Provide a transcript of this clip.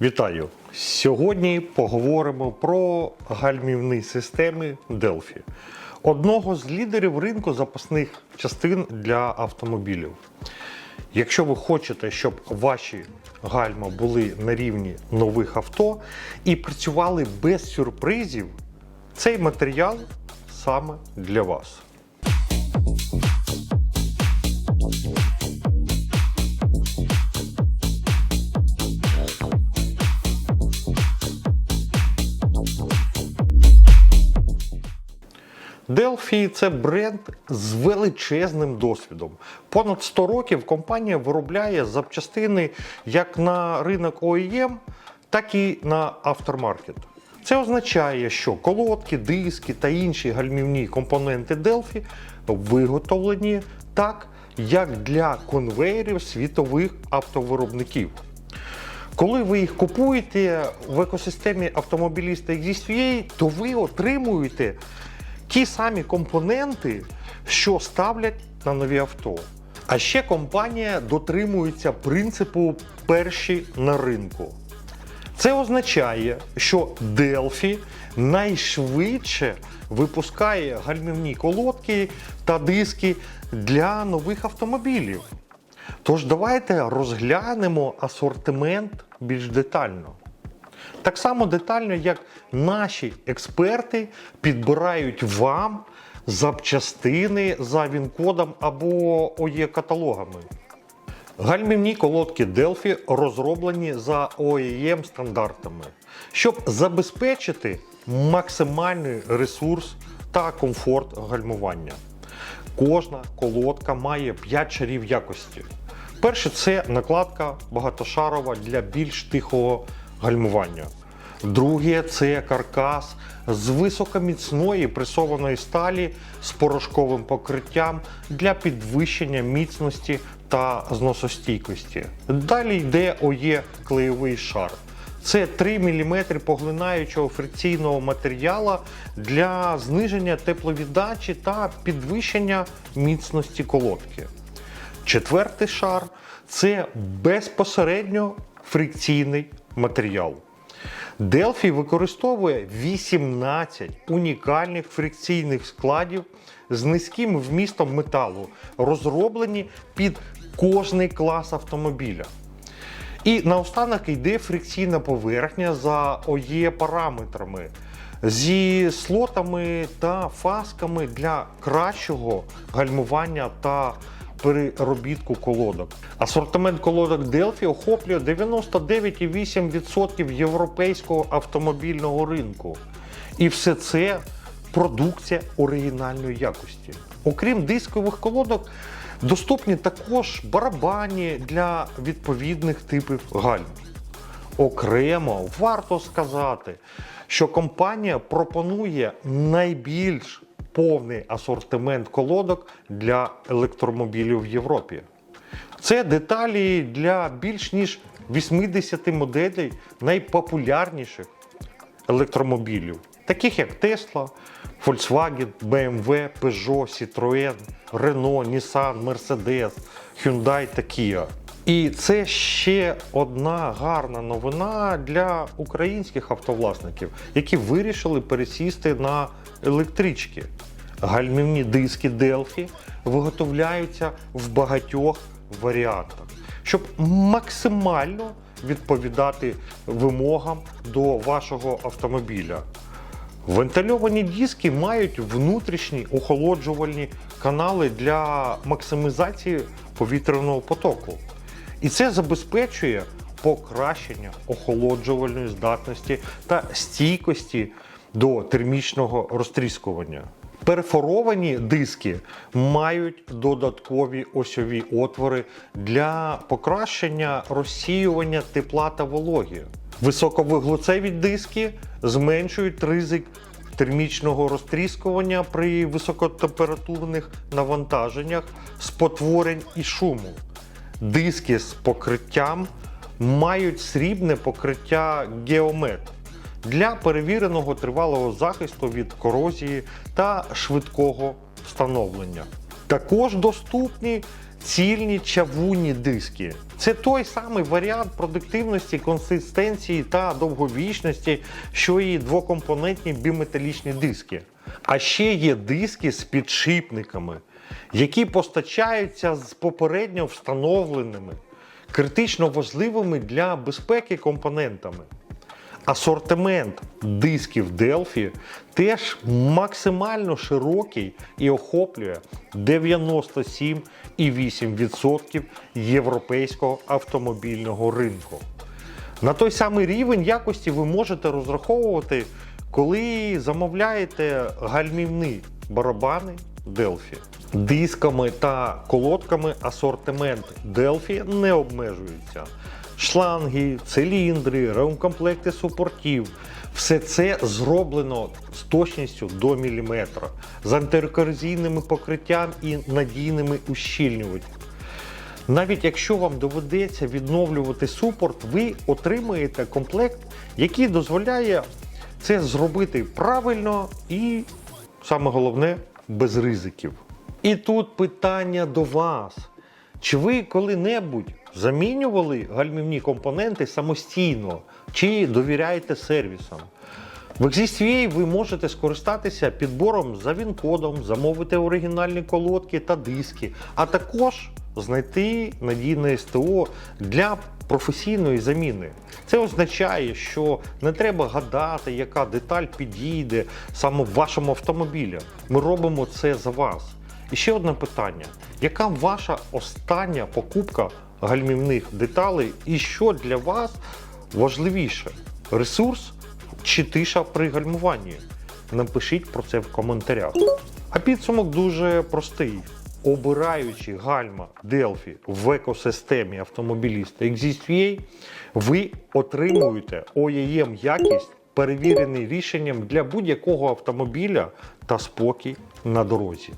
Вітаю! Сьогодні поговоримо про гальмівні системи Delphi, одного з лідерів ринку запасних частин для автомобілів. Якщо ви хочете, щоб ваші гальма були на рівні нових авто і працювали без сюрпризів, цей матеріал саме для вас. Delphi – це бренд з величезним досвідом. Понад 100 років компанія виробляє запчастини як на ринок OEM, так і на автомаркет. Це означає, що колодки, диски та інші гальмівні компоненти Delphi виготовлені так, як для конвейерів світових автовиробників. Коли ви їх купуєте в екосистемі автомобіліста XUA, то ви отримуєте ті самі компоненти, що ставлять на нові авто. А ще компанія дотримується принципу перші на ринку. Це означає, що Delphi найшвидше випускає гальмівні колодки та диски для нових автомобілів. Тож давайте розглянемо асортимент більш детально. Так само детально, як наші експерти підбирають вам запчастини за він-кодом або ОЄ-каталогами. Гальмівні колодки Delphi розроблені за OEM стандартами, щоб забезпечити максимальний ресурс та комфорт гальмування. Кожна колодка має 5 шарів якості. Перше це накладка багатошарова для більш тихого гальмування. Друге це каркас з високоміцної пресованої сталі з порошковим покриттям для підвищення міцності та зносостійкості. Далі йде ОЄ клеєвий шар. Це 3 мм поглинаючого фрикційного матеріалу для зниження тепловіддачі та підвищення міцності колодки. Четвертий шар це безпосередньо фрикційний матеріал. Delphi використовує 18 унікальних фрикційних складів з низьким вмістом металу, розроблені під кожний клас автомобіля. І наостанок йде фрикційна поверхня за ОЄ параметрами зі слотами та фасками для кращого гальмування та переробітку колодок. Асортимент колодок Delphi охоплює 99,8% європейського автомобільного ринку. І все це продукція оригінальної якості. Окрім дискових колодок, доступні також барабані для відповідних типів гальм. Окремо варто сказати, що компанія пропонує найбільш повний асортимент колодок для електромобілів в Європі. Це деталі для більш ніж 80 моделей найпопулярніших електромобілів, таких як Tesla, Volkswagen, BMW, Peugeot, Citroën, Renault, Nissan, Mercedes, Hyundai та Kia. І це ще одна гарна новина для українських автовласників, які вирішили пересісти на електрички. Гальмівні диски Delphi виготовляються в багатьох варіантах, щоб максимально відповідати вимогам до вашого автомобіля. Вентильовані диски мають внутрішні охолоджувальні канали для максимізації повітряного потоку. І це забезпечує покращення охолоджувальної здатності та стійкості до термічного розтріскування. Перефоровані диски мають додаткові осьові отвори для покращення розсіювання тепла та вологи. Високовуглецеві диски зменшують ризик термічного розтріскування при високотемпературних навантаженнях, спотворень і шуму. Диски з покриттям мають срібне покриття геомет для перевіреного тривалого захисту від корозії та швидкого встановлення. Також доступні Суцільні чавунні диски. Це той самий варіант продуктивності, консистенції та довговічності, що і двокомпонентні біметалічні диски. А ще є диски з підшипниками, які постачаються з попередньо встановленими, критично важливими для безпеки компонентами. Асортимент дисків Delphi теж максимально широкий і охоплює 97,8% європейського автомобільного ринку. На той самий рівень якості ви можете розраховувати, коли замовляєте гальмівні барабани Delphi. Дисками та колодками асортимент Delphi не обмежується. Шланги, циліндри, ремкомплекти супортів. Все це зроблено з точністю до міліметра, з антикорозійними покриттям і надійними ущільнювачами. Навіть якщо вам доведеться відновлювати супорт, ви отримаєте комплект, який дозволяє це зробити правильно і, саме головне, без ризиків. І тут питання до вас. Чи ви коли-небудь замінювали гальмівні компоненти самостійно, чи довіряєте сервісам? В XistVA ви можете скористатися підбором за він-кодом, замовити оригінальні колодки та диски, а також знайти надійне СТО для професійної заміни. Це означає, що не треба гадати, яка деталь підійде саме в вашому автомобілі. Ми робимо це за вас. І ще одне питання: яка ваша остання покупка гальмівних деталей і що для вас важливіше? Ресурс чи тиша при гальмуванні? Напишіть про це в коментарях. А підсумок дуже простий. Обираючи гальма Delphi в екосистемі автомобіліста XistVA, ви отримуєте OEM якість, перевірений рішенням для будь-якого автомобіля та спокій на дорозі.